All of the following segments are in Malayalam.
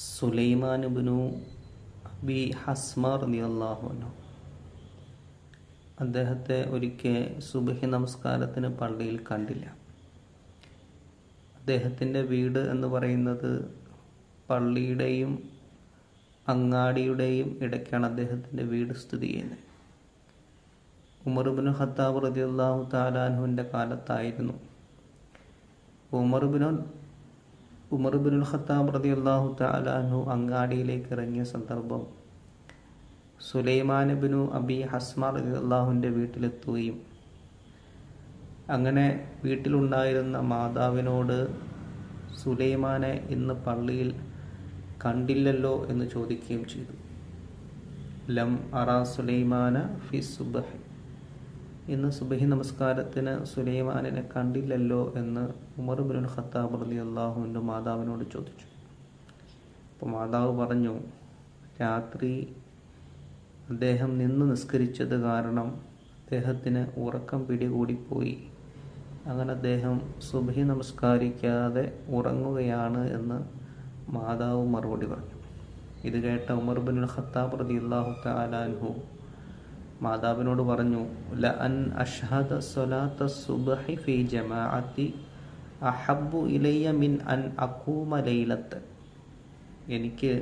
സുലൈമാനുബിനു ബി ഹസ്മ റളിയല്ലാഹു അൻഹു. അദ്ദേഹത്തെ ഒരിക്കൽ സുബഹി നമസ്കാരത്തിന് പള്ളിയിൽ കണ്ടില്ല. അദ്ദേഹത്തിന്റെ വീട് എന്ന് പറയുന്നത് പള്ളിയുടെയും അങ്ങാടിയുടെയും ഇടയ്ക്കാണ് അദ്ദേഹത്തിന്റെ വീട് സ്ഥിതി ചെയ്യുന്നത്. ഉമർബിനു ഖത്താബ് റതിയുള്ളാഹു താലാൻഹുവിന്റെ കാലത്തായിരുന്നു. ഉമർബിനു ഉമർബിനുൽ ഖത്താബ് റതി അള്ളാഹു താലാൻഹു അങ്ങാടിയിലേക്ക് ഇറങ്ങിയ സന്ദർഭം സുലൈമാനബിനു അബി ഹസ്മ റതിയുള്ളാഹുവിന്റെ വീട്ടിലെത്തുകയും അങ്ങനെ വീട്ടിലുണ്ടായിരുന്ന മാതാവിനോട് സുലൈമാനെ ഇന്ന് പള്ളിയിൽ കണ്ടില്ലല്ലോ എന്ന് ചോദിക്കുകയും ചെയ്തു. ലം അറ സുലൈമാന ഫി സുബഹ്. ഇന്ന് സുബഹി നമസ്കാരത്തിന് സുലൈമാനിനെ കണ്ടില്ലല്ലോ എന്ന് ഉമർ ബിൻ ഖത്താബ് റലി അള്ളാഹുവിന്റെ മാതാവിനോട് ചോദിച്ചു. അപ്പോൾ മാതാവ് പറഞ്ഞു രാത്രി അദ്ദേഹം നിന്ന് നിസ്കരിച്ചത് കാരണം അദ്ദേഹത്തിന് ഉറക്കം പിടികൂടിപ്പോയി. അങ്ങനെ അദ്ദേഹം സുബഹി നമസ്കാരിക്കാതെ ഉറങ്ങുകയാണ് എന്ന് മാതാവ് മറുപടി പറഞ്ഞു. ഇത് കേട്ട ഉമർ ബിൻ ഖത്താബ് റതി അള്ളാഹു താലാൻഹു മാതാവിനോട് പറഞ്ഞു ല അൻ അഷ്ഹദ സുബഹി ഫി ജമാഅത്തി അഹബ്ബു ഇലയ്യ മിൻ അൻ അക്കൂമ ലൈലത്ത്. എനിക്ക്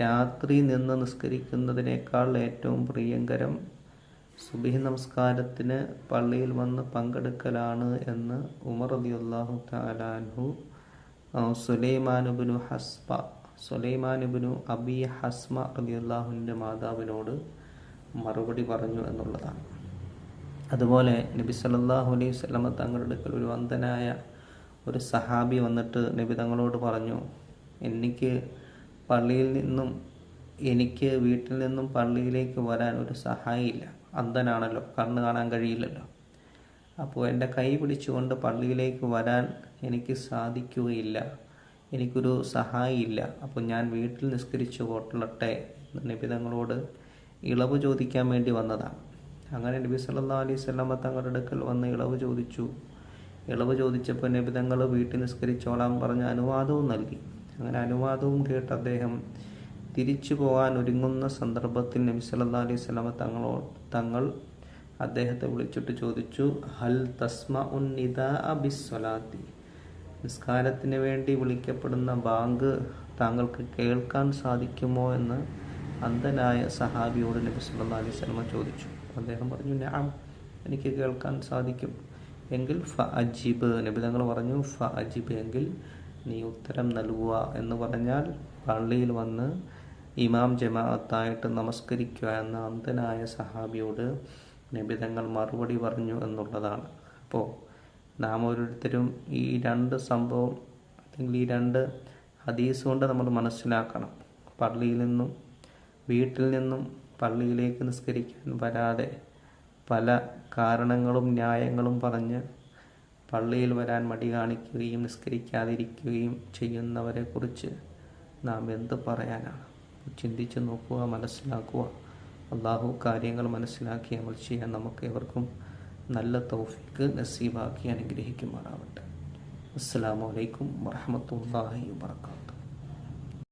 രാത്രി നിന്ന് നിസ്കരിക്കുന്നതിനേക്കാൾ ഏറ്റവും പ്രിയങ്കരം സുബഹി നമസ്കാരത്തിന് പള്ളിയിൽ വന്ന് പങ്കെടുക്കലാണ് എന്ന് ഉമർ അലി അള്ളാഹു താലാൻഹു സുലൈമാനുബിനു ഹസ്ബ സുലൈമാനുബിനു അബി ഹസ്മ അലി അള്ളാഹുവിന്റെ മാതാവിനോട് മറുപടി പറഞ്ഞു എന്നുള്ളതാണ്. അതുപോലെ നബി സല്ലാഹു അലൈഹി സ്വലമ തങ്ങളുടെ അടുക്കൽ ഒരു വന്ദനായ ഒരു സഹാബി വന്നിട്ട് നബി തങ്ങളോട് പറഞ്ഞു എനിക്ക് പള്ളിയിൽ നിന്നും എനിക്ക് വീട്ടിൽ നിന്നും പള്ളിയിലേക്ക് വരാൻ ഒരു സഹായിയില്ല. അന്ധനാണല്ലോ കണ്ണ് കാണാൻ കഴിയില്ലല്ലോ. അപ്പോൾ എന്റെ കൈ പിടിച്ചുകൊണ്ട് പള്ളിയിലേക്ക് വരാൻ എനിക്ക് സാധിക്കുകയില്ല. എനിക്കൊരു സഹായിയില്ല. അപ്പോൾ ഞാൻ വീട്ടിൽ നിസ്കരിച്ചു കൊള്ളട്ടെ നിബിതങ്ങളോട് ഇളവ് ചോദിക്കാൻ വേണ്ടി വന്നതാണ്. അങ്ങനെ നബി സല്ലാ അലൈഹി സ്വലാമ തങ്ങളുടെ അടുക്കൽ വന്ന് ഇളവ് ചോദിച്ചു. ഇളവ് ചോദിച്ചപ്പോൾ നബി തങ്ങൾ വീട്ടിൽ നിസ്കരിച്ചോളാം പറഞ്ഞ അനുവാദവും നൽകി. അങ്ങനെ അനുവാദവും കേട്ട് അദ്ദേഹം തിരിച്ചു പോകാൻ ഒരുങ്ങുന്ന സന്ദർഭത്തിൽ നബി സല്ലാ അലൈഹി സ്വലാമ തങ്ങളോ തങ്ങൾ അദ്ദേഹത്തെ വിളിച്ചിട്ട് ചോദിച്ചു ഹൽ തസ്മ ഉൻ ബിസ്വലാത്തി നിസ്കാരത്തിന് വേണ്ടി വിളിക്കപ്പെടുന്ന ബാങ്ക് താങ്കൾക്ക് കേൾക്കാൻ സാധിക്കുമോ എന്ന് അന്ധനായ സഹാബിയോട് നബി സല്ലാ അലൈഹി സ്വലമ ചോദിച്ചു. അദ്ദേഹം പറഞ്ഞു ഞാൻ എനിക്ക് കേൾക്കാൻ സാധിക്കും എങ്കിൽ ഫ അജീബ് നബി തങ്ങൾ പറഞ്ഞു ഫ അജീബ് എങ്കിൽ നീ ഉത്തരം നൽകുക എന്ന് പറഞ്ഞാൽ പള്ളിയിൽ വന്ന് ഇമാം ജമാഅത്തായിട്ട് നമസ്കരിക്കുക എന്ന അന്ധനായ സഹാബിയോട് നിബിതങ്ങൾ മറുപടി പറഞ്ഞു എന്നുള്ളതാണ്. അപ്പോൾ നാം ഓരോരുത്തരും ഈ രണ്ട് സംഭവം അല്ലെങ്കിൽ ഈ രണ്ട് ഹദീസ് കൊണ്ട് നമ്മൾ മനസ്സിലാക്കണം. പള്ളിയിൽ നിന്നും വീട്ടിൽ നിന്നും പള്ളിയിലേക്ക് നിസ്കരിക്കാൻ വരാതെ പല കാരണങ്ങളും ന്യായങ്ങളും പറഞ്ഞ് പള്ളിയിൽ വരാൻ മടി കാണിക്കുകയും നിസ്കരിക്കാതിരിക്കുകയും ചെയ്യുന്നവരെ കുറിച്ച് നാം എന്ത് പറയാനാണ്? ചിന്തിച്ച് നോക്കുക മനസ്സിലാക്കുക. അള്ളാഹു കാര്യങ്ങൾ മനസ്സിലാക്കി അമൽ ചെയ്യാൻ നമുക്ക് എവർക്കും നല്ല തൗഫീക്ക് നസീബാക്കി അനുഗ്രഹിക്കുമാറാവട്ടെ. അസ്സാം വലൈക്കും വാഹമത്തല്ലാഹി വാത്തു